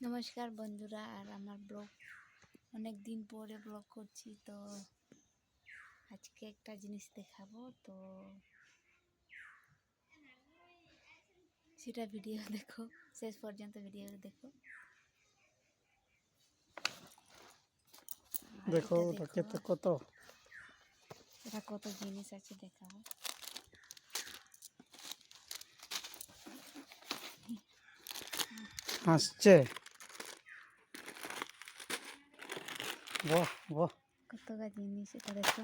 নমস্কার বন্ধুরা আর আমার ব্লগ অনেক দিন পরে ব্লগ করছি তো আজকে একটা জিনিস দেখাবো তো সেটা ভিডিও দেখো শেষ পর্যন্ত ভিডিও দেখো। দেখো ওটা কত? এটা কত জিনিস আছে দেখাবো। হাসছে বাহ বাহ কত গা জিনিস এটা দেখো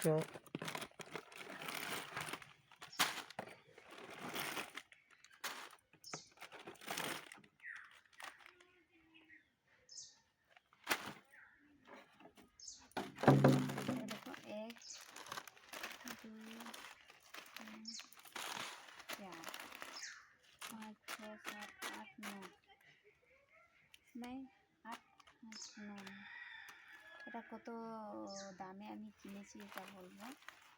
চপ এটা দেখো এক দুই তিন চার পাঁচ ছ সাত আট নয় নয় আট আট নয় এটা কত দামে আমি কিনেছি এটা বলব।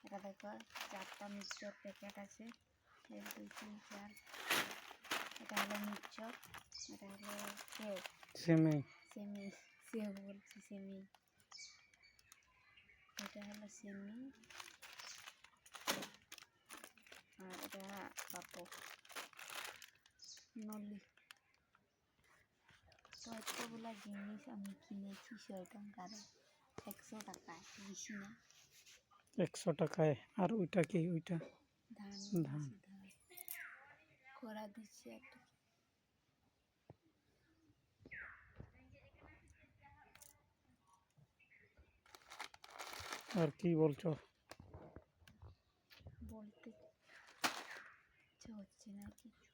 এটা দেখো চারটা মিক্সচার প্যাকেট আছে। এক দুই তিন চার। এটা হলো মিক্সচার এটা হলো সেও সেমি। সেমি সেও বলছি সেমি। এটা হলো সেমি। আর এটা পাপো নলি তো এতগুলা জিনিস আমি কিনেছি শয়টান কারে একশো টাকায় বেশি না। একশো টাকায় আর ওইটা কি ওইটা? ধান করা দিচ্ছি একটা। আর কি বলছো? বলতে হচ্ছে না কিছু